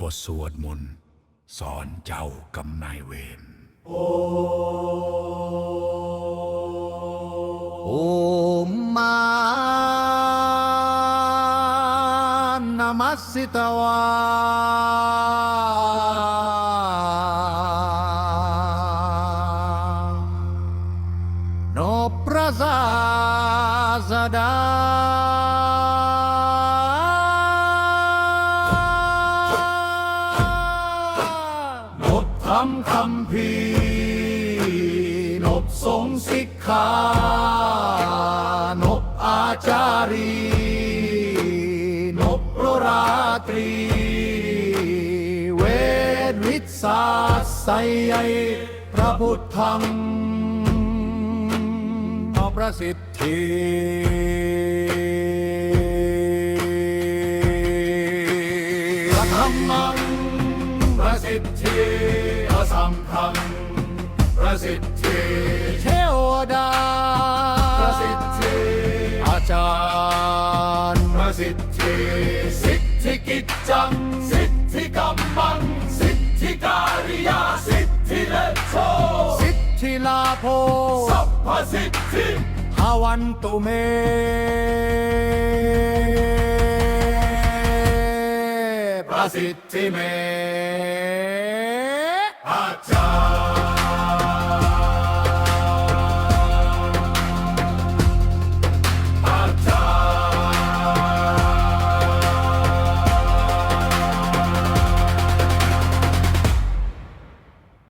บทสวดมนต์สอนเจ้ากำนายเวรโอมมานามัสสิตวานพระศาสดา บทำคำพีนบสงสิกขานบอาจารีนบโรราตรี เวทวิสาไสยพระพุทธังพระสิทธิพระธรรมัง สิทธิอสัมพังประสิทธิเทวดา ประสิทธิอาจารย์ ประสิทธิสิทธิกิจจัง สิทธิกรรมัง สิทธิการิยา สิทธิเลตโชสิทธิลาโภสัพพสิทธิหาวันตุเม सिद्धिमे